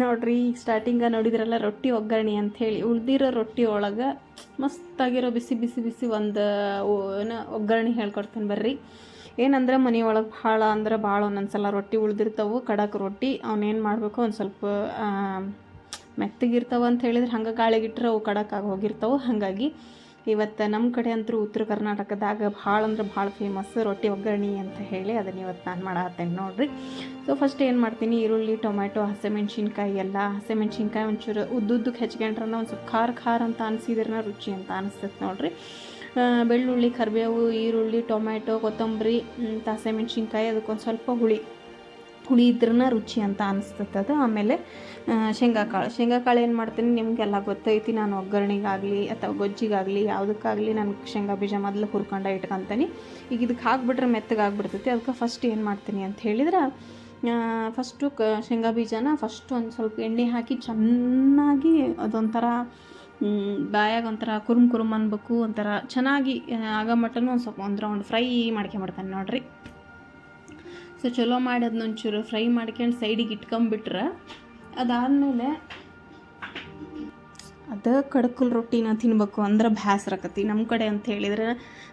ನೋಡ್ರಿ ಈಗ ಸ್ಟಾರ್ಟಿಂಗ ನೋಡಿದ್ರಲ್ಲ ರೊಟ್ಟಿ ಒಗ್ಗರಣೆ ಹೇಳಿ. ಉಳ್ದಿರೋ ರೊಟ್ಟಿ ಒಳಗೆ ಮಸ್ತಾಗಿರೋ ಬಿಸಿ ಬಿಸಿ ಬಿಸಿ ಒಂದು ಏನೋ ಒಗ್ಗರಣೆ ಹೇಳ್ಕೊಡ್ತೇನೆ ಬರ್ರಿ. ಏನಂದ್ರೆ ಮನೆಯೊಳಗೆ ಭಾಳ ಅಂದ್ರೆ ಭಾಳ ಒಂದೊಂದ್ಸಲ ರೊಟ್ಟಿ ಉಳ್ದಿರ್ತಾವೆ, ಕಡಕ್ ರೊಟ್ಟಿ ಅವನೇನು ಮಾಡಬೇಕು ಒಂದು ಸ್ವಲ್ಪ ಮೆತ್ತಗಿರ್ತಾವ ಮೆತ್ತಗಿರ್ತಾವೆ ಅಂತ ಹೇಳಿದ್ರೆ ಹಂಗೆ ಗಾಳಿಗಿಟ್ರೆ ಅವು ಕಡಕ್ಕಾಗಿ ಹೋಗಿರ್ತಾವೆ. ಹಾಗಾಗಿ ಇವತ್ತು ನಮ್ಮ ಕಡೆ ಅಂತೂ ಉತ್ತರ ಕರ್ನಾಟಕದಾಗ ಭಾಳ ಅಂದ್ರೆ ಭಾಳ ಫೇಮಸ್ ರೊಟ್ಟಿ ಒಗ್ಗರಣೆ ಅಂತ ಹೇಳಿ ಅದನ್ನು ಇವತ್ತು ನಾನು ಮಾಡತ್ತೇನೆ ನೋಡಿರಿ. ಸೊ ಫಸ್ಟ್ ಏನು ಮಾಡ್ತೀನಿ, ಈರುಳ್ಳಿ, ಟೊಮ್ಯಾಟೊ, ಹಸಿಮೆಣ್ಸಿನ್ಕಾಯಿ ಎಲ್ಲ, ಹಸಿಮೆಣ್ಸಿನ್ಕಾಯಿ ಒಂಚೂರು ಉದ್ದುದ್ದಕ್ಕೆ ಹೆಚ್ಕೊಂಡ್ರೆ ಒಂದು ಸ್ವಲ್ಪ ಖಾರ ಖಾರ ಅಂತ ಅನಿಸಿದ್ರನ್ನ ರುಚಿ ಅಂತ ಅನಿಸ್ತೈತೆ ನೋಡಿರಿ. ಬೆಳ್ಳುಳ್ಳಿ, ಕರಿಬೇವು, ಈರುಳ್ಳಿ, ಟೊಮ್ಯಾಟೊ, ಕೊತ್ತಂಬರಿ ಹಸಿಮೆಣ್ಸಿನ್ಕಾಯಿ, ಅದಕ್ಕೊಂದು ಸ್ವಲ್ಪ ಹುಳಿ. ಹುಳಿ ಇದ್ರನ ರುಚಿ ಅಂತ ಅನಿಸ್ತದೆ ಆಮೇಲೆ ಶೇಂಗಾಕಾಳು. ಶೇಂಗಾಕಾಳು ಏನು ಮಾಡ್ತೀನಿ ನಿಮಗೆಲ್ಲ ಗೊತ್ತೈತಿ. ನಾನು ಒಗ್ಗರಣೆಗಾಗಲಿ ಅಥವಾ ಗೊಜ್ಜಿಗಾಗಲಿ ಯಾವುದಕ್ಕಾಗಲಿ ನಾನು ಶೇಂಗಾ ಬೀಜ ಮೊದಲು ಹುರ್ಕೊಂಡ ಇಟ್ಕೊತೀನಿ. ಈಗ ಇದಕ್ಕೆ ಹಾಕ್ಬಿಟ್ರೆ ಮೆತ್ತಗಾಗ್ಬಿಡ್ತೈತಿ ಅದಕ್ಕೆ ಫಸ್ಟ್ ಏನು ಮಾಡ್ತೀನಿ ಅಂತ ಹೇಳಿದ್ರೆ ಫಸ್ಟು ಕ, ಶೇಂಗಾ ಬೀಜನ ಫಸ್ಟ್ ಒಂದು ಸ್ವಲ್ಪ ಎಣ್ಣೆ ಹಾಕಿ ಚೆನ್ನಾಗಿ ಅದೊಂಥರ ಬಾಯಾಗ ಒಂಥರ ಕುರುಮ್ ಕುರುಮ್ ಅನ್ಬೇಕು. ಒಂಥರ ಚೆನ್ನಾಗಿ ಆಗೋ ಮಟ್ಟನೂ ಒಂದು ಸ್ವಲ್ಪ ಒಂದು ರೌಂಡ್ ಫ್ರೈ ಮಾಡ್ಕೊಂಬಿಡ್ತೇನೆ ನೋಡ್ರಿ. ಸೊ ಚಲೋ ಮಾಡಿ ಅದನ್ನ ಒಂಚೂರು ಫ್ರೈ ಮಾಡ್ಕೊಂಡು ಸೈಡಿಗೆ ಇಟ್ಕೊಂಬಿಟ್ರೆ. ಅದಾದಮೇಲೆ ಅದು ಕಡ್ಕಲ್ ರೊಟ್ಟಿನ ತಿನ್ಬೇಕು ಅಂದ್ರೆ ಬ್ಯಾಸ್ರಕತಿ ನಮ್ಮ ಕಡೆ ಅಂತ ಹೇಳಿದ್ರೆ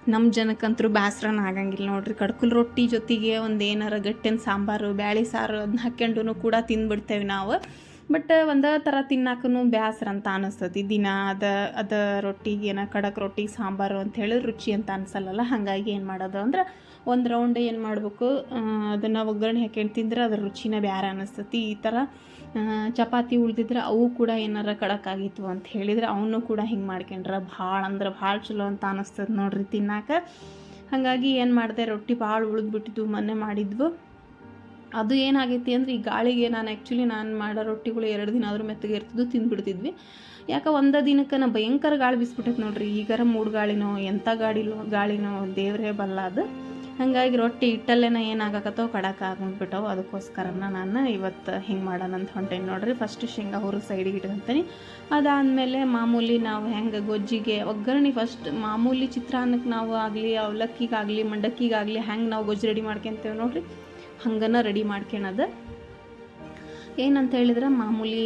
ನಮ್ಮ ಜನಕ್ಕಂತರೂ ಬ್ಯಾಸ್ರನ ಆಗಂಗಿಲ್ಲ ನೋಡ್ರಿ. ಕಡ್ಕಲ್ ರೊಟ್ಟಿ ಜೊತೆಗೆ ಒಂದು ಏನಾರ ಗಟ್ಟಿನ ಸಾಂಬಾರು, ಬ್ಯಾಳಿ ಸಾರು ಅದನ್ನ ಹಾಕ್ಕೊಂಡು ಕೂಡ ತಿಂದ್ಬಿಡ್ತೇವೆ ನಾವು. ಬಟ್ ಒಂದೇ ಥರ ತಿನ್ನಾಕೂ ಬ್ಯಾಸ್ರ ಅಂತ ಅನಿಸ್ತತಿ. ದಿನ ಅದ ಅದ ರೊಟ್ಟಿಗೆ ಏನ ಖಡಕ್ ರೊಟ್ಟಿ, ಸಾಂಬಾರು ಅಂತ ಹೇಳಿ ರುಚಿ ಅಂತ ಅನ್ಸಲ್ಲಲ್ಲ. ಹಾಗಾಗಿ ಏನು ಮಾಡೋದು ಅಂದ್ರೆ ಒಂದು ರೌಂಡ್ ಏನು ಮಾಡಬೇಕು ಅದನ್ನು ಒಗ್ಗರಣೆ ಹಾಕೊಂಡು ತಿಂದ್ರೆ ಅದ್ರ ರುಚಿನ ಬೇರೆ ಅನ್ನಿಸ್ತತಿ ಈ ಥರ ಚಪಾತಿ ಉಳ್ದಿದ್ರೆ ಅವು ಕೂಡ ಏನಾರ ಆಗಿತ್ತು ಅಂತ ಹೇಳಿದ್ರೆ ಅವನು ಕೂಡ ಹಿಂಗೆ ಮಾಡ್ಕೊಂಡ್ರೆ ಭಾಳ ಅಂದ್ರೆ ಭಾಳ ಚಲೋ ಅಂತ ಅನ್ನಿಸ್ತದೆ ನೋಡ್ರಿ ತಿನ್ನಾಕ. ಹಾಗಾಗಿ ಏನು ಮಾಡಿದೆ, ರೊಟ್ಟಿ ಭಾಳ ಉಳಿದ್ಬಿಟ್ಟಿದ್ವು, ಮೊನ್ನೆ ಮಾಡಿದ್ವು. ಅದು ಏನಾಗೈತಿ ಅಂದ್ರೆ ಈ ಗಾಳಿಗೆ ನಾನು ಆ್ಯಕ್ಚುಲಿ ನಾನು ಮಾಡೋ ರೊಟ್ಟಿಗಳು ಎರಡು ದಿನ ಆದರೂ ಮೆತ್ತಗೆ ಇರ್ತಿದ್ದು ತಿಂದುಬಿಡ್ತಿದ್ವಿ. ಯಾಕೆ ಒಂದು ದಿನಕ್ಕೆ ನಾ ಭಯಂಕರ ಗಾಳಿ ಬಿಸ್ಬಿಟ್ಟೈತೆ ನೋಡ್ರಿ. ಈಗಾರ ಮೂಡು ಗಾಳಿನೋ ಎಂಥ ಗಾಳಿನೋ ಗಾಳಿನೋ, ದೇವರೇ ಬಲ್ಲ ಅದು. ಹಾಗಾಗಿ ರೊಟ್ಟಿ ಇಟ್ಟಲ್ಲೇನ ಏನಾಗಕತ್ತೋ ಕಡಕ ಆಗ್ಬಿಟ್ಟವು ಅದಕ್ಕೋಸ್ಕರನ ನಾನು ಇವತ್ತು ಹಿಂಗೆ ಮಾಡೋಣ ಅಂತ ಹೊಂಟೇನಿ ನೋಡ್ರಿ. ಫಸ್ಟ್ ಶೇಂಗಾ ಹುರು ಸೈಡಿಗೆ ಇಟ್ಕೊಂತೀನಿ. ಅದಾದಮೇಲೆ ಮಾಮೂಲಿ ನಾವು ಹೆಂಗೆ ಗೊಜ್ಜಿಗೆ, ಒಗ್ಗರಣೆ ಫಸ್ಟ್ ಮಾಮೂಲಿ ಚಿತ್ರಾನ್ನಕ್ಕೆ ನಾವು ಆಗಲಿ, ಅವಲಕ್ಕಿಗಾಗಲಿ, ಮಂಡಕ್ಕಿಗಾಗಲಿ ಹೆಂಗೆ ನಾವು ಗೊಜ್ಜು ರೆಡಿ ಮಾಡ್ಕೊಂತೇವೆ ನೋಡ್ರಿ. ಹಂಗನ ರೆಡಿ ಮಾಡ್ಕೊಳೋದು ಏನಂತ ಹೇಳಿದ್ರೆ ಮಾಮೂಲಿ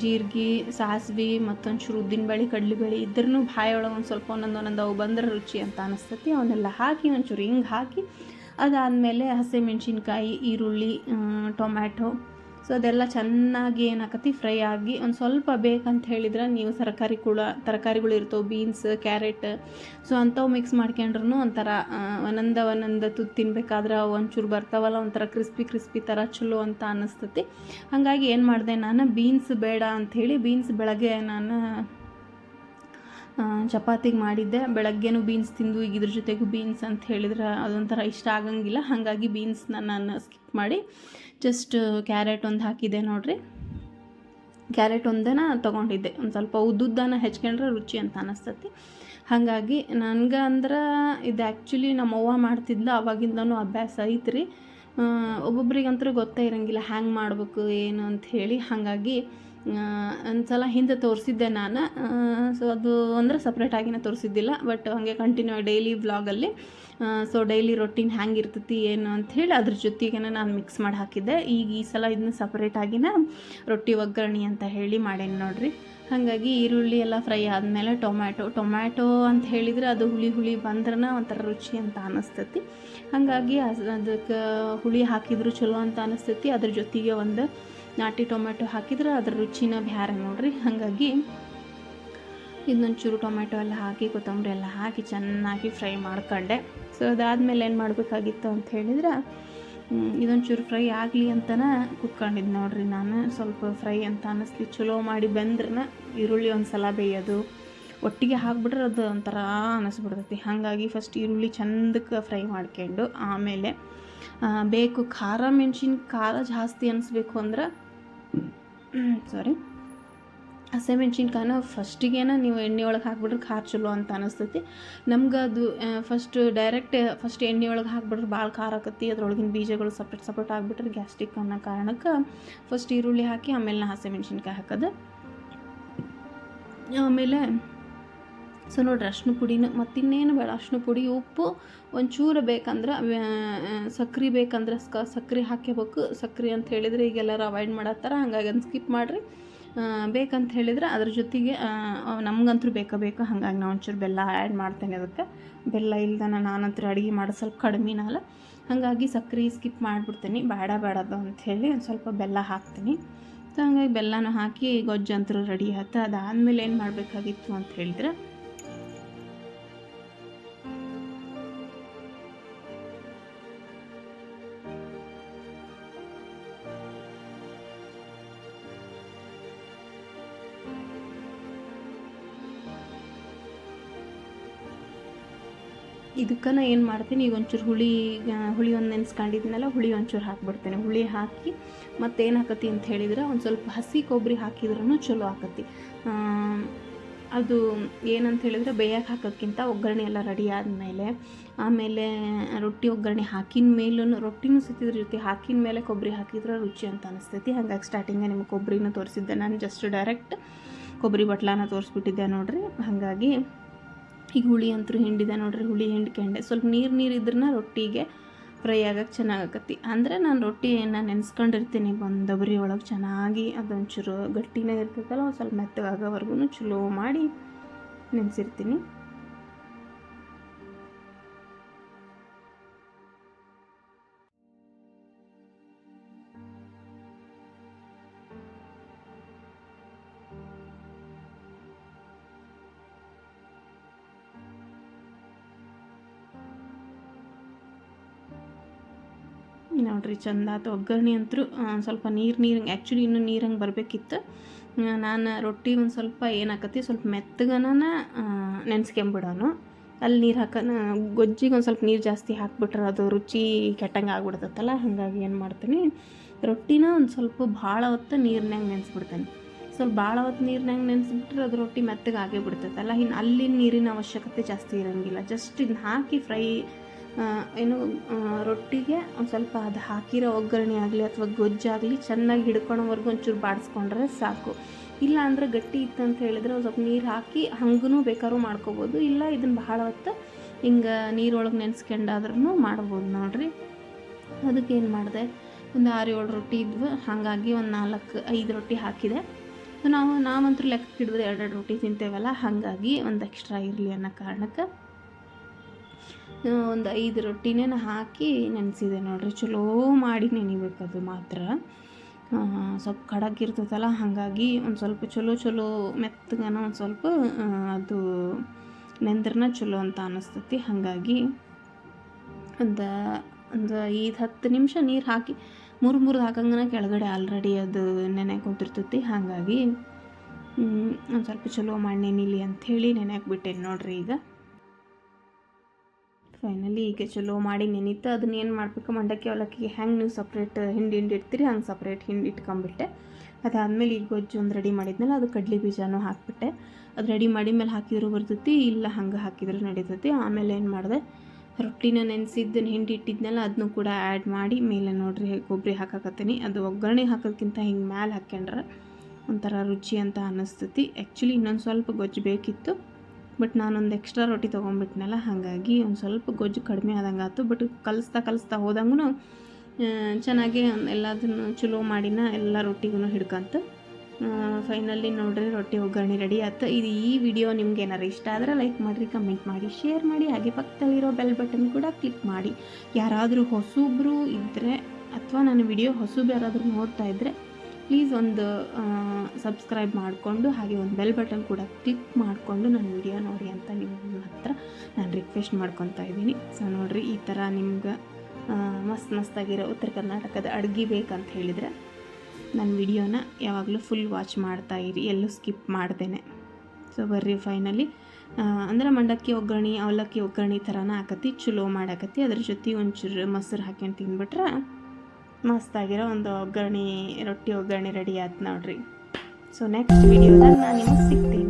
ಜೀರಿಗೆ, ಸಾಸ್ವೆ ಮತ್ತೊಂಚೂರು ಉದ್ದಿನಬೇಳೆ ಕಡಲೆಬೇಳೆ ಇದ್ರೂ ಬಾಯೊಳಗೆ ಒಂದು ಸ್ವಲ್ಪ ಒಂದೊಂದು ಒಂದೊಂದು ಅವು ಬಂದ್ರೆ ರುಚಿ ಅಂತ ಅನಿಸ್ತತಿ. ಅವನ್ನೆಲ್ಲ ಹಾಕಿ ಒಂಚೂರು ಹಿಂಗೆ ಹಾಕಿ ಅದಾದಮೇಲೆ ಹಸಿಮೆಣ್ಸಿನ್ಕಾಯಿ, ಈರುಳ್ಳಿ ಟೊಮ್ಯಾಟೊ ಸೊ ಅದೆಲ್ಲ ಚೆನ್ನಾಗಿ ಏನಾಕತಿ? ಫ್ರೈ ಆಗಿ ಒಂದು ಸ್ವಲ್ಪ ಬೇಕಂತ ಹೇಳಿದ್ರೆ ನೀವು ತರಕಾರಿ ಕೂಡ, ತರಕಾರಿಗಳು ಇರ್ತವೆ ಬೀನ್ಸ್ ಕ್ಯಾರೆಟ್ ಸೊ ಅಂಥವು ಮಿಕ್ಸ್ ಮಾಡ್ಕೊಂಡ್ರು ಒಂಥರ ಒಂದೊಂದ ಒಂದೊಂದು ತುತ್ತು ತಿನ್ಬೇಕಾದ್ರೆ ಒಂಚೂರು ಬರ್ತಾವಲ್ಲ, ಒಂಥರ ಕ್ರಿಸ್ಪಿ ಕ್ರಿಸ್ಪಿ ಥರ ಚಲೋ ಅಂತ ಅನ್ನಿಸ್ತತಿ. ಹಾಗಾಗಿ ಏನು ಮಾಡಿದೆ ನಾನು ಬೀನ್ಸ್ ಬೇಡ ಅಂಥೇಳಿ ಬೀನ್ಸ್ ಬೆಳಗ್ಗೆ ನಾನು ಚಪಾತಿಗೆ ಮಾಡಿದ್ದೆ. ಬೆಳಗ್ಗೆನೂ ಬೀನ್ಸ್ ತಿಂದು, ಈಗ ಇದ್ರ ಜೊತೆಗೂ ಬೀನ್ಸ್ ಅಂತ ಹೇಳಿದ್ರೆ ಅದೊಂಥರ ಇಷ್ಟ ಆಗಂಗಿಲ್ಲ. ಹಾಗಾಗಿ ಬೀನ್ಸ್ನ ನಾನು ಸ್ಕಿಪ್ ಮಾಡಿ ಜಸ್ಟ್ ಕ್ಯಾರೆಟ್ ಒಂದು ಹಾಕಿದ್ದೆ ನೋಡಿರಿ. ಕ್ಯಾರೆಟ್ ಒಂದೇನ ತೊಗೊಂಡಿದ್ದೆ. ಒಂದು ಸ್ವಲ್ಪ ಉದ್ದುದ್ದನ ಹೆಚ್ಕೊಂಡ್ರೆ ರುಚಿ ಅಂತ ಅನ್ನಿಸ್ತತಿ ಹಾಗಾಗಿ ನನ್ಗೆ ಅಂದ್ರೆ ಇದು ಆ್ಯಕ್ಚುಲಿ ನಮ್ಮ ಅವ್ವ ಮಾಡ್ತಿದ್ಲ. ಅವಾಗಿಂದನೂ ಅಭ್ಯಾಸ ಐತ್ರಿ. ಒಬ್ಬೊಬ್ರಿಗಂತೂ ಗೊತ್ತೇ ಇರಂಗಿಲ್ಲ. ಹ್ಯಾಂಗೆ ಮಾಡಬೇಕು, ಏನು ಅಂತ ಹೇಳಿ. ಹಾಗಾಗಿ ಒಂದು ಸಲ ಹಿಂದೆ ತೋರಿಸಿದ್ದೆ ನಾನು. ಸೊ ಅದು ಅಂದರೆ ಸಪ್ರೇಟಾಗಿನೇ ತೋರಿಸಿದ್ದಿಲ್ಲ ಬಟ್ ಹಾಗೆ ಕಂಟಿನ್ಯೂ ಡೈಲಿ ವ್ಲಾಗಲ್ಲಿ ಸೊ ಡೈಲಿ ರೊಟ್ಟಿನ ಹ್ಯಾಂಗೆ ಇರ್ತೈತಿ ಏನು ಹೇಳಿ ಅದ್ರ ಜೊತೆಗೆ ನಾನು ಮಿಕ್ಸ್ ಮಾಡಿ ಹಾಕಿದ್ದೆ. ಈಗ ಈ ಸಲ ಇದನ್ನ ಸಪ್ರೇಟಾಗಿನ ರೊಟ್ಟಿ ಒಗ್ಗರಣೆ ಅಂತ ಹೇಳಿ ಮಾಡೇನಿ ನೋಡ್ರಿ. ಹಾಗಾಗಿ ಈರುಳ್ಳಿ ಎಲ್ಲ ಫ್ರೈ ಆದಮೇಲೆ ಟೊಮ್ಯಾಟೊ ಟೊಮ್ಯಾಟೊ ಅಂತ ಹೇಳಿದರೆ ಅದು ಹುಳಿ ಹುಳಿ ಬಂದ್ರನ ಒಂಥರ ರುಚಿ ಅಂತ ಅನ್ನಿಸ್ತೈತಿ ಹಾಗಾಗಿ ಅದಕ್ಕೆ ಹುಳಿ ಹಾಕಿದ್ರು ಚಲೋ ಅಂತ ಅನಿಸ್ತೈತಿ. ಅದ್ರ ಜೊತೆಗೆ ಒಂದು ನಾಟಿ ಟೊಮೆಟೊ ಹಾಕಿದ್ರೆ ಅದ್ರ ರುಚಿನ ಬ್ಯಾರೆ ನೋಡ್ರಿ. ಹಾಗಾಗಿ ಇದನ್ನೊಂಚೂರು ಟೊಮೆಟೊ ಎಲ್ಲ ಹಾಕಿ, ಕೊತ್ತಂಬರಿ ಎಲ್ಲ ಹಾಕಿ ಚೆನ್ನಾಗಿ ಫ್ರೈ ಮಾಡ್ಕೊಂಡೆ. ಸೊ ಅದಾದಮೇಲೆ ಏನು ಮಾಡಬೇಕಾಗಿತ್ತು ಅಂತ ಹೇಳಿದ್ರೆ ಇದೊಂಚೂರು ಫ್ರೈ ಆಗಲಿ ಅಂತಲೇ ಕುತ್ಕೊಂಡಿದ್ದು ನೋಡ್ರಿ ನಾನು. ಸ್ವಲ್ಪ ಫ್ರೈ ಅಂತ ಅನ್ನಿಸ್ಲಿ ಚಲೋ ಮಾಡಿ ಬಂದ್ರೆ ಈರುಳ್ಳಿ ಒಂದು ಸಲ ಬೇಯೋದು. ಒಟ್ಟಿಗೆ ಹಾಕ್ಬಿಟ್ರೆ ಅದು ಒಂಥರ ಅನ್ನಿಸ್ಬಿಡ್ತೈತಿ ಹಾಗಾಗಿ ಫಸ್ಟ್ ಈರುಳ್ಳಿ ಚಂದಕ್ಕೆ ಫ್ರೈ ಮಾಡ್ಕೊಂಡು, ಆಮೇಲೆ ಬೇಕು ಖಾರ ಮೆಣ್ಸಿನ ಖಾರ ಜಾಸ್ತಿ ಅನಿಸ್ಬೇಕು ಅಂದ್ರೆ ಸಾರಿ ಹಸಿಮೆಣ್ಸಿನ್ಕಾಯಿನ ಫಸ್ಟಿಗೇನ ನೀವು ಎಣ್ಣೆ ಒಳಗೆ ಹಾಕ್ಬಿಟ್ರೆ ಖಾರ ಚಲೋ ಅಂತ ಅನಿಸ್ತೈತಿ. ನಮ್ಗೆ ಅದು ಫಸ್ಟ್ ಡೈರೆಕ್ಟ್ ಫಸ್ಟ್ ಎಣ್ಣೆ ಒಳಗೆ ಹಾಕ್ಬಿಟ್ರೆ ಭಾಳ ಖಾರ ಆಕತಿ ಅದ್ರೊಳಗಿನ ಬೀಜಗಳು ಸಪ್ರೇಟ್ ಸಪ್ರೇಟ್ ಆಗಿಬಿಟ್ರೆ ಗ್ಯಾಸ್ಟ್ರಿಕ್ ಅನ್ನೋ ಕಾರಣಕ್ಕೆ ಫಸ್ಟ್ ಈರುಳ್ಳಿ ಹಾಕಿ ಆಮೇಲೆ ನಾ ಹಸಿಮೆಣ್ಸಿನ್ಕಾಯಿ ಹಾಕೋದು. ಆಮೇಲೆ ಸೊ ನೋಡ್ರಿ ಅರ್ಶಿನ ಪುಡಿನ ಮತ್ತಿನ್ನೇನು ಬೇಡ, ಅರ್ಶಿನ ಪುಡಿ, ಉಪ್ಪು, ಒಂಚೂರು ಬೇಕಂದ್ರೆ ಸಕ್ರೆ ಬೇಕಂದ್ರೆ ಸ್ಕ ಸಕ್ರೆ ಹಾಕ್ಯಬೇಕು. ಸಕ್ರೆ ಅಂತ ಹೇಳಿದರೆ ಈಗೆಲ್ಲರೂ ಅವಾಯ್ಡ್ ಮಾಡತ್ತಾರ, ಹಂಗಾಗಿ ಅದನ್ನು ಸ್ಕಿಪ್ ಮಾಡಿರಿ. ಬೇಕಂತ ಹೇಳಿದ್ರೆ ಅದ್ರ ಜೊತೆಗೆ ನಮಗಂತೂ ಬೇಕಾ, ಬೇಕು, ಹಾಗಾಗಿ ನಾನು ಒಂಚೂರು ಬೆಲ್ಲ ಆ್ಯಡ್ ಮಾಡ್ತೇನೆ ಅದಕ್ಕೆ. ಬೆಲ್ಲ ಇಲ್ದನ ನಾನಂತೂ ಅಡುಗೆ ಮಾಡೋ ಸ್ವಲ್ಪ ಕಡಿಮೆನಲ್ಲ ಹಾಗಾಗಿ ಸಕ್ರೆ ಸ್ಕಿಪ್ ಮಾಡಿಬಿಡ್ತೀನಿ. ಬೇಡ ಬೇಡದು ಅಂಥೇಳಿ ಒಂದು ಸ್ವಲ್ಪ ಬೆಲ್ಲ ಹಾಕ್ತೀನಿ. ಸೊ ಹಂಗಾಗಿ ಬೆಲ್ಲನೂ ಹಾಕಿ ಗೊಜ್ಜಂತರೂ ರೆಡಿ ಆಯ್ತು ಅದಾದಮೇಲೆ ಏನು ಮಾಡಬೇಕಾಗಿತ್ತು ಅಂತ ಹೇಳಿದ್ರೆ ಇದಕ್ಕನ ಏನು ಮಾಡ್ತೀನಿ, ಈಗ ಒಂಚೂರು ಹುಳಿ ಹುಳಿ ಒಂದು ನೆನೆಸ್ಕೊಂಡಿದ್ನಲ್ಲ ಹುಳಿ ಒಂಚೂರು ಹಾಕ್ಬಿಡ್ತೇನೆ. ಹುಳಿ ಹಾಕಿ ಮತ್ತೇನು ಹಾಕತಿ ಅಂತ ಹೇಳಿದ್ರೆ, ಒಂದು ಸ್ವಲ್ಪ ಹಸಿ ಕೊಬ್ಬರಿ ಹಾಕಿದ್ರೂ ಚಲೋ ಆಕತಿ. ಅದು ಏನಂತ ಹೇಳಿದ್ರೆ ಬೇಯಕ್ಕೆ ಹಾಕೋದ್ಕಿಂತ ಒಗ್ಗರಣೆ ಎಲ್ಲ ರೆಡಿ ಆದಮೇಲೆ, ಆಮೇಲೆ ರೊಟ್ಟಿ ಒಗ್ಗರಣೆ ಹಾಕಿನ ಮೇಲೂ ರೊಟ್ಟಿನೂ ಸುತ್ತಿದ್ರ ಜೊತೆ ಹಾಕಿನ ಮೇಲೆ ಕೊಬ್ಬರಿ ಹಾಕಿದ್ರೆ ರುಚಿ ಅಂತ ಅನಿಸ್ತೈತಿ. ಹಾಗಾಗಿ ಸ್ಟಾರ್ಟಿಂಗೆ ನಿಮ್ಗೆ ಕೊಬ್ಬರಿನೂ ತೋರಿಸಿದ್ದೆ. ನಾನು ಜಸ್ಟ್ ಡೈರೆಕ್ಟ್ ಕೊಬ್ಬರಿ ಬಟ್ಲಾನ ತೋರಿಸ್ಬಿಟ್ಟಿದ್ದೆ ನೋಡಿರಿ. ಹಾಗಾಗಿ ಈಗ ಹುಳಿ ಅಂತೂ ಹಿಂಡಿದೆ ನೋಡ್ರಿ, ಹುಳಿ ಹಿಂಡ್ಕೊಂಡೆ. ಸ್ವಲ್ಪ ನೀರು ನೀರು ಇದ್ರನ್ನ ರೊಟ್ಟಿಗೆ ಫ್ರೈ ಆಗಕ್ಕೆ ಚೆನ್ನಾಗಾಕತ್ತಿ. ಅಂದರೆ ನಾನು ರೊಟ್ಟಿನ ನೆನೆಸ್ಕೊಂಡಿರ್ತೀನಿ ಒಂದು ಒಳಗೆ. ಚೆನ್ನಾಗಿ ಅದೊಂಚೂರು ಗಟ್ಟಿನೇ ಇರ್ತೈತಲ್ಲ, ಒಂದು ಸ್ವಲ್ಪ ಮೆತ್ತಗಾಗೋವರೆಗೂ ಚಲೋ ಮಾಡಿ ನೆನೆಸಿರ್ತೀನಿ. ನೋಡ್ರಿ, ಚಂದ ಆತು. ಒಗ್ಗರಣೆ ಅಂತೂ ಸ್ವಲ್ಪ ನೀರು ನೀರು ಆ್ಯಕ್ಚುಲಿ ಇನ್ನೂ ನೀರಂಗೆ ಬರಬೇಕಿತ್ತು. ನಾನು ರೊಟ್ಟಿ ಒಂದು ಸ್ವಲ್ಪ ಏನಾಕತಿ ಸ್ವಲ್ಪ ಮೆತ್ತಗನ ನೆನೆಸ್ಕೊಂಬಿಡೋನು. ಅಲ್ಲಿ ನೀರು ಹಾಕ ಗೊಜ್ಜಿಗೆ ಒಂದು ಸ್ವಲ್ಪ ನೀರು ಜಾಸ್ತಿ ಹಾಕ್ಬಿಟ್ರೆ ಅದು ರುಚಿ ಕೆಟ್ಟಂಗೆ ಆಗ್ಬಿಡ್ತೈತಲ್ಲ, ಹಾಗಾಗಿ ಏನು ಮಾಡ್ತೀನಿ. ರೊಟ್ಟಿನ ಒಂದು ಸ್ವಲ್ಪ ಭಾಳ ಹೊತ್ತು ನೀರಿನಾಗ ನೆನೆಸ್ಬಿಡ್ತೇನೆ. ಸ್ವಲ್ಪ ಭಾಳ ಹೊತ್ತು ನೀರಿನಾಗ ನೆನೆಸ್ಬಿಟ್ರೆ ಅದು ರೊಟ್ಟಿ ಮೆತ್ತಗೆ ಆಗೇ ಬಿಡ್ತೈತಲ್ಲ. ಇನ್ನು ಅಲ್ಲಿ ನೀರಿನ ಅವಶ್ಯಕತೆ ಜಾಸ್ತಿ ಇರೋಂಗಿಲ್ಲ. ಜಸ್ಟ್ ಇದನ್ನ ಹಾಕಿ ಫ್ರೈ ಏನು ರೊಟ್ಟಿಗೆ ಒಂದು ಸ್ವಲ್ಪ ಅದು ಹಾಕಿರೋ ಒಗ್ಗರಣೆ ಆಗಲಿ ಅಥವಾ ಗೊಜ್ಜಾಗಲಿ ಚೆನ್ನಾಗಿ ಹಿಡ್ಕೊಳೋವರೆಗೂ ಒಂಚೂರು ಬಾಡಿಸ್ಕೊಂಡ್ರೆ ಸಾಕು. ಇಲ್ಲ ಅಂದರೆ ಗಟ್ಟಿ ಇತ್ತು ಅಂತ ಹೇಳಿದ್ರೆ ಒಂದು ಸ್ವಲ್ಪ ನೀರು ಹಾಕಿ ಹಂಗೂ ಬೇಕಾದ್ರೂ ಮಾಡ್ಕೋಬೋದು. ಇಲ್ಲ ಇದನ್ನು ಬಹಳ ಹೊತ್ತು ಹಿಂಗೆ ನೀರೊಳಗೆ ನೆನೆಸ್ಕೊಂಡಾದ್ರೂ ಮಾಡ್ಬೋದು ನೋಡಿರಿ. ಏನು ಮಾಡಿದೆ? ಒಂದು ಆರು ಏಳು ರೊಟ್ಟಿ ಇದ್ವು. ಹಾಗಾಗಿ ಒಂದು ನಾಲ್ಕು, ಐದು ರೊಟ್ಟಿ ಹಾಕಿದೆ. ನಾವು, ನಾವಂತೂ ಲೆಕ್ಕಕ್ಕೆ ಹಿಡಿದ್ರೆ ಎರಡೆರಡು ರೊಟ್ಟಿ ತಿಂತೇವಲ್ಲ, ಹಾಗಾಗಿ ಒಂದು ಎಕ್ಸ್ಟ್ರಾ ಇರಲಿ ಅನ್ನೋ ಕಾರಣಕ್ಕೆ ಒಂದು ಐದು ರೊಟ್ಟಿನೇ ಹಾಕಿ ನೆನೆಸಿದೆ ನೋಡ್ರಿ. ಚಲೋ ಮಾಡಿ ನೆನಿಬೇಕು ಅದು ಮಾತ್ರ ಸ್ವಲ್ಪ ಖಡಕ್ ಇರ್ತೈತಲ್ಲ, ಹಾಗಾಗಿ ಒಂದು ಸ್ವಲ್ಪ ಚಲೋ ಚಲೋ ಮೆತ್ತಗನ ಒಂದು ಸ್ವಲ್ಪ ಅದು ನೆಂದ್ರನ ಚಲೋ ಅಂತ ಅನ್ನಿಸ್ತೈತಿ ಹಾಗಾಗಿ ಒಂದು ಒಂದು ಐದು ಹತ್ತು ನಿಮಿಷ ನೀರು ಹಾಕಿ ಮೂರು ಮೂರು ಹಾಕಂಗನ ಕೆಳಗಡೆ ಆಲ್ರೆಡಿ ಅದು ನೆನೆ ಕುಂತಿರ್ತೈತಿ. ಹಾಗಾಗಿ ಒಂದು ಸ್ವಲ್ಪ ಚಲೋ ಮಾಡಿ ನೆನಿಲಿ ಅಂಥೇಳಿ ನೆನೆಯಾಕೆ ಬಿಟ್ಟೇನೆ ನೋಡ್ರಿ ಈಗ. ಫೈನಲಿ ಈಗ ಚಲೋ ಮಾಡಿ ನೆನೀತು. ಅದನ್ನ ಏನು ಮಾಡಬೇಕು? ಮಂಡಕ್ಕಿ ಅವಲಕ್ಕಿಗೆ ಹೆಂಗೆ ನೀವು ಸಪ್ರೇಟ್ ಹಿಂಡಿ ಹಿಂಡಿ ಇಡ್ತೀರಿ, ಹಂಗೆ ಸಪ್ರೇಟ್ ಹಿಂಡಿ ಇಟ್ಕೊಂಬಿಟ್ಟೆ ಅದಾದಮೇಲೆ ಈಗ ಗೊಜ್ಜು ಒಂದು ರೆಡಿ ಮಾಡಿದ್ನಲ್ಲ, ಅದು ಕಡ್ಲೆ ಬೀಜನೂ ಹಾಕಿಬಿಟ್ಟೆ. ಅದು ರೆಡಿ ಮಾಡಿ ಮೇಲೆ ಹಾಕಿದ್ರು ಬರ್ತೈತಿ, ಇಲ್ಲ ಹಂಗೆ ಹಾಕಿದ್ರು ನಡೀತೈತಿ. ಆಮೇಲೆ ಏನು ಮಾಡಿದೆ? ರೊಟ್ಟಿನ ನೆನೆಸಿದ್ದನ್ನ ಹಿಂಡಿ ಇಟ್ಟಿದ್ನಲ್ಲ ಅದನ್ನು ಕೂಡ ಆ್ಯಡ್ ಮಾಡಿ ಮೇಲೆ ನೋಡ್ರಿ ಕೊಬ್ಬರಿ ಹಾಕಕತ್ತೀನಿ. ಅದು ಒಗ್ಗರಣೆ ಹಾಕೋದ್ಕಿಂತ ಹಿಂಗೆ ಮ್ಯಾಲೆ ಹಾಕ್ಯಂಡ್ರೆ ಒಂಥರ ರುಚಿ ಅಂತ ಅನ್ನಿಸ್ತೈತಿ. ಆ್ಯಕ್ಚುಲಿ ಇನ್ನೊಂದು ಸ್ವಲ್ಪ ಗೊಜ್ಜು ಬೇಕಿತ್ತು. ಬಟ್ ನಾನೊಂದು ಎಕ್ಸ್ಟ್ರಾ ರೊಟ್ಟಿ ತೊಗೊಂಬಿಟ್ನಲ್ಲ, ಹಾಗಾಗಿ ಒಂದು ಸ್ವಲ್ಪ ಗೊಜ್ಜು ಕಡಿಮೆ ಆದಂಗೆ ಆಯ್ತು. ಬಟ್ ಕಲಿಸ್ತಾ ಕಲಿಸ್ತಾ ಹೋದಂಗೂ ಚೆನ್ನಾಗಿ ಎಲ್ಲದನ್ನು ಚಲೋ ಮಾಡಿನ ಎಲ್ಲ ರೊಟ್ಟಿಗೂ ಹಿಡ್ಕೊಂತ. ಫೈನಲಿ ನೋಡ್ರಿ ರೊಟ್ಟಿ ಒಗ್ಗರಣೆ ರೆಡಿ ಆಯ್ತು. ಇದು ಈ ವಿಡಿಯೋ ನಿಮ್ಗೆ ಏನಾರು ಇಷ್ಟ ಆದರೆ ಲೈಕ್ ಮಾಡಿರಿ ಕಮೆಂಟ್ ಮಾಡಿ ಶೇರ್ ಮಾಡಿ, ಹಾಗೆ ಪಕ್ಕದಲ್ಲಿರೋ ಬೆಲ್ ಬಟನ್ ಕೂಡ ಕ್ಲಿಕ್ ಮಾಡಿ. ಯಾರಾದರೂ ಹೊಸಬ್ರು ಇದ್ದರೆ ಅಥವಾ ನನ್ನ ವಿಡಿಯೋ ಹೊಸಬ್ರು ಯಾರಾದರೂ ನೋಡ್ತಾ ಇದ್ದರೆ ಪ್ಲೀಸ್ ಒಂದು ಸಬ್ಸ್ಕ್ರೈಬ್ ಮಾಡಿಕೊಂಡು, ಹಾಗೆ ಒಂದು ಬೆಲ್ ಬಟನ್ ಕೂಡ ಕ್ಲಿಕ್ ಮಾಡಿಕೊಂಡು ನನ್ನ ವಿಡಿಯೋ ನೋಡಿ ಅಂತ ನಿಮ್ಮ ಹತ್ರ ನಾನು ರಿಕ್ವೆಸ್ಟ್ ಮಾಡ್ಕೊತಾ ಇದ್ದೀನಿ. ಸೊ ನೋಡಿರಿ, ಈ ಥರ ನಿಮ್ಗೆ ಮಸ್ತ್ ಮಸ್ತಾಗಿರೋ ಉತ್ತರ ಕರ್ನಾಟಕದ ಅಡುಗೆ ಬೇಕಂತ ಹೇಳಿದರೆ ನನ್ನ ವಿಡಿಯೋನ ಯಾವಾಗಲೂ ಫುಲ್ ವಾಚ್ ಮಾಡ್ತಾ ಇರಿ. ಎಲ್ಲೂ ಸ್ಕಿಪ್ ಮಾಡ್ದೇನೆ. ಸೊ ಬರ್ರಿ ಫೈನಲಿ ಅಂದ್ರೆ ಮಂಡಕ್ಕಿ ಒಗ್ಗರಣೆ, ಅವಲಕ್ಕಿ ಒಗ್ಗರಣೆ ಥರನೇ ಆಕತಿ ಚಲೋ ಮಾಡಾಕತಿ. ಅದ್ರ ಜೊತೆ ಒಂಚೂರು ಮೊಸರು ಹಾಕ್ಯಂಡು ತಿಂದ್ಬಿಟ್ರೆ ಮಸ್ತಾಗಿರೋ ಒಂದು ಒಗ್ಗರಣೆ ರೊಟ್ಟಿ ಒಗ್ಗರಣೆ ರೆಡಿ ಆಯ್ತು ನೋಡ್ರಿ. ಸೊ ನೆಕ್ಸ್ಟ್ ವಿಡಿಯೋದಾಗ ನಾನು ನಿಮಗೆ ಸಿಗ್ತೀನಿ.